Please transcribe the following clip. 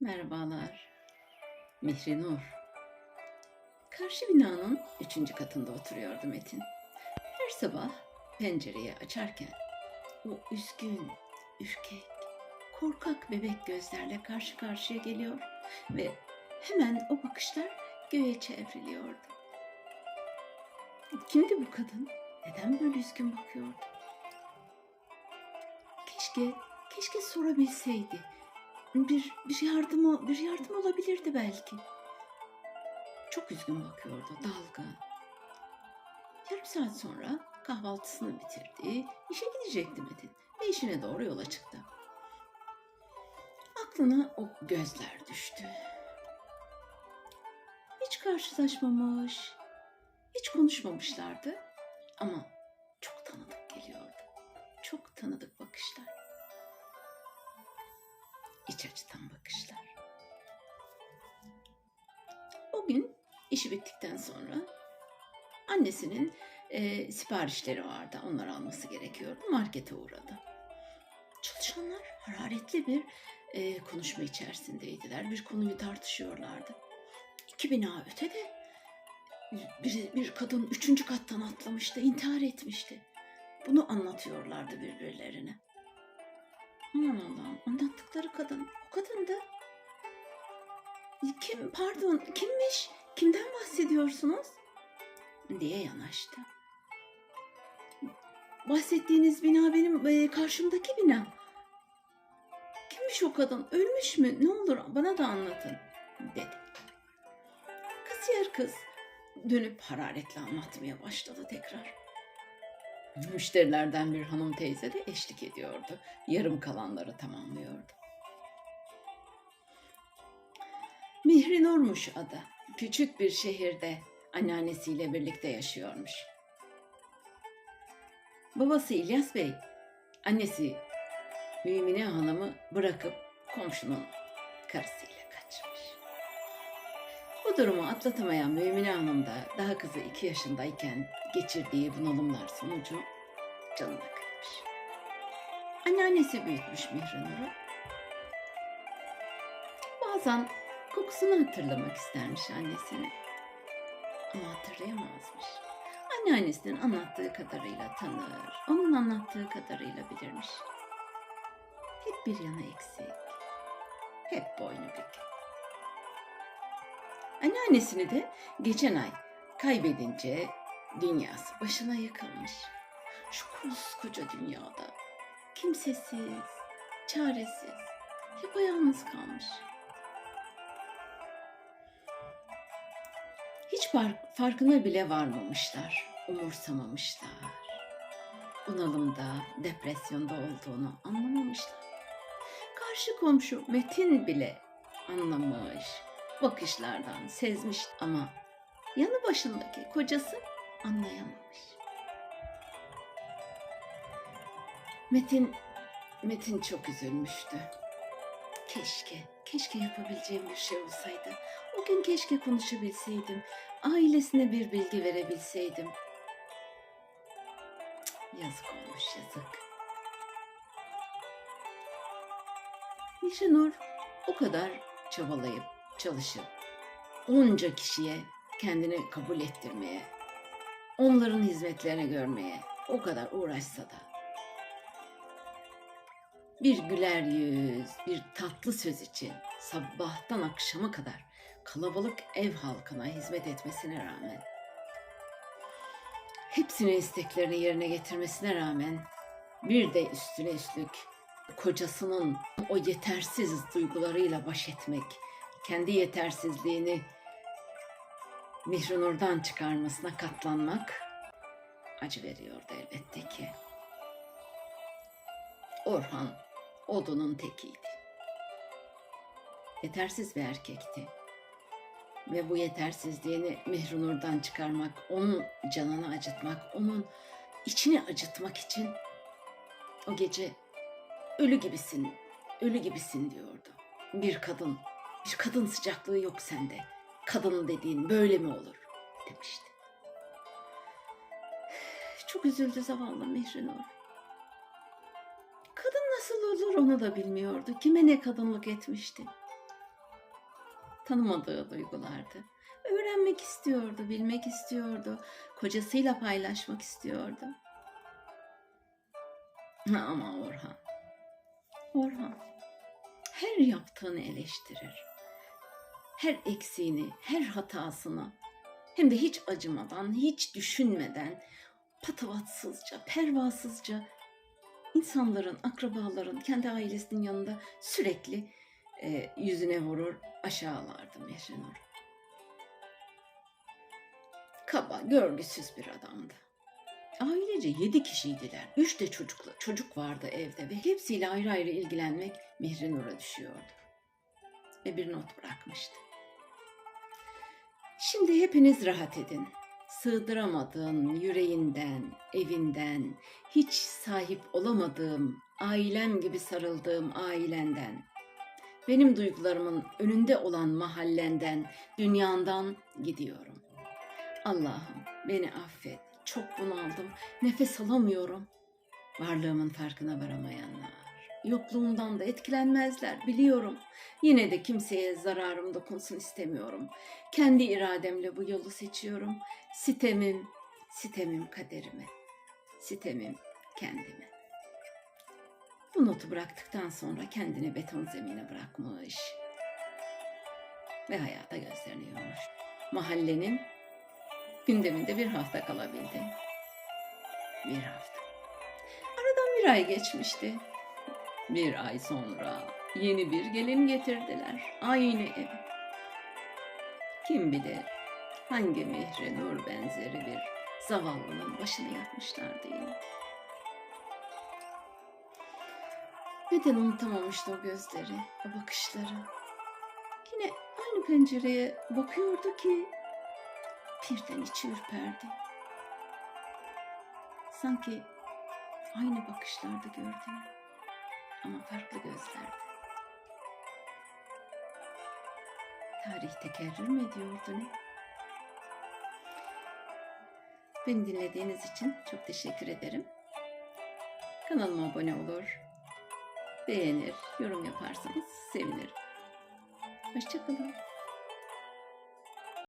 Merhabalar. Mihri Nur. Karşı binanın üçüncü katında oturuyordu Metin. Her sabah pencereyi açarken o üzgün, ürkek, korkak bebek gözlerle karşı karşıya geliyor ve hemen o bakışlar göğe çevriliyordu. Kimdi bu kadın? Neden böyle üzgün bakıyordu? Keşke, keşke sorabilseydi bir, bir yardımı bir yardım olabilirdi belki. Çok üzgün bakıyordu, dalgın. Yarım saat sonra kahvaltısını bitirdi, işe gidecekti Metin ve işine doğru yola çıktı. Aklına o gözler düştü. Hiç karşılaşmamış, hiç konuşmamışlardı ama çok tanıdık geliyordu. Çok tanıdık bakışlar iç açıdan bakışlar. O gün işi bittikten sonra annesinin e, siparişleri vardı. Onları alması gerekiyordu. Markete uğradı. Çalışanlar hararetli bir e, konuşma içerisindeydiler. Bir konuyu tartışıyorlardı. İki bina ötede bir, bir kadın üçüncü kattan atlamıştı, intihar etmişti. Bunu anlatıyorlardı birbirlerine. Aman Allah'ım anlattıkları kadın o kadın da. Kim pardon kimmiş? Kimden bahsediyorsunuz? diye yanaştı. Bahsettiğiniz bina benim e, karşımdaki bina. Kimmiş o kadın? Ölmüş mü? Ne olur bana da anlatın dedi. Kasiyer kız dönüp hararetle anlatmaya başladı tekrar. Müşterilerden bir hanım teyze de eşlik ediyordu. Yarım kalanları tamamlıyordu. Mihri Nur'muş adı. Küçük bir şehirde anneannesiyle birlikte yaşıyormuş. Babası İlyas Bey, annesi Mümine Hanım'ı bırakıp komşunun karısıyla. Durumu atlatamayan Mümine Hanım da daha kızı iki yaşındayken geçirdiği bunalımlar sonucu canına kıymış. Anneannesi büyütmüş Mihri Nur'u. Bazen kokusunu hatırlamak istermiş annesini. Ama hatırlayamazmış. Anneannesinin anlattığı kadarıyla tanır, onun anlattığı kadarıyla bilirmiş. Hep bir yana eksik, hep boynu bükük. Anneannesini de geçen ay kaybedince dünyası başına yıkılmış. Şu koskoca dünyada kimsesiz, çaresiz, yapayalnız kalmış. Hiç fark, farkına bile varmamışlar, umursamamışlar. Bunalımda, depresyonda olduğunu anlamamışlar. Karşı komşu Metin bile anlamış, bakışlardan sezmiş ama yanı başındaki kocası anlayamamış. Metin Metin çok üzülmüştü. Keşke, keşke yapabileceğim bir şey olsaydı. O gün keşke konuşabilseydim. Ailesine bir bilgi verebilseydim. Yazık olmuş yazık. Nişanur o kadar çabalayıp çalışıp onca kişiye kendini kabul ettirmeye, onların hizmetlerini görmeye o kadar uğraşsa da bir güler yüz, bir tatlı söz için sabahtan akşama kadar kalabalık ev halkına hizmet etmesine rağmen hepsinin isteklerini yerine getirmesine rağmen bir de üstüne üstlük kocasının o yetersiz duygularıyla baş etmek, kendi yetersizliğini Mihrinur'dan çıkarmasına katlanmak acı veriyordu elbette ki. Orhan odunun tekiydi. Yetersiz bir erkekti. Ve bu yetersizliğini Mihrinur'dan çıkarmak, onun canını acıtmak, onun içini acıtmak için o gece ölü gibisin, ölü gibisin diyordu. Bir kadın, bir kadın sıcaklığı yok sende. Kadın dediğin böyle mi olur demişti. Çok üzüldü zavallı Mihrinur. Kadın nasıl olur onu da bilmiyordu. Kime ne kadınlık etmişti. tanımadığı duygulardı. Öğrenmek istiyordu, bilmek istiyordu, kocasıyla paylaşmak istiyordu. Ama Orhan, Orhan her yaptığını eleştirir. Her eksiğini, her hatasını hem de hiç acımadan, hiç düşünmeden patavatsızca, pervasızca insanların, akrabaların, kendi ailesinin yanında sürekli e, yüzüne vurur, aşağılardı Mehrinur. Kaba, görgüsüz bir adamdı. Ailece yedi kişiydiler. Üç de çocukla, çocuk vardı evde ve hepsiyle ayrı ayrı ilgilenmek Mihrinur'a düşüyordu. Ve bir not bırakmıştı. Şimdi hepiniz rahat edin. Sığdıramadığın yüreğinden, evinden, hiç sahip olamadığım, ailem gibi sarıldığım ailenden, benim duygularımın önünde olan mahallenden, dünyandan gidiyorum. Allah'ım beni affet. Çok bunaldım. Nefes alamıyorum. Varlığımın farkına varamayanlar. Yokluğumdan da etkilenmezler biliyorum. Yine de kimseye zararım dokunsun istemiyorum. Kendi irademle bu yolu seçiyorum. Sitemim, sitemim kaderime. Sitemim kendime. Bu notu bıraktıktan sonra kendini beton zemine bırakmış. Ve hayata gözlerini yummuş. Mahallenin gündeminde bir hafta kalabildi. Bir hafta. Aradan bir ay geçmişti. Bir ay sonra yeni bir gelin getirdiler. Aynı ev. Kim bilir hangi Mihri Nur benzeri bir zavallının başına yapmışlar değil mi? Neden unutamamıştı o gözleri, o bakışları? Yine aynı pencereye bakıyordu ki birden içi ürperdi. Sanki aynı bakışlarda gördüm ama farklı gözlerdi. Tarih tekerrür mü ediyordu ne? Beni dinlediğiniz için çok teşekkür ederim. Kanalıma abone olur, beğenir, yorum yaparsanız sevinirim. Hoşçakalın.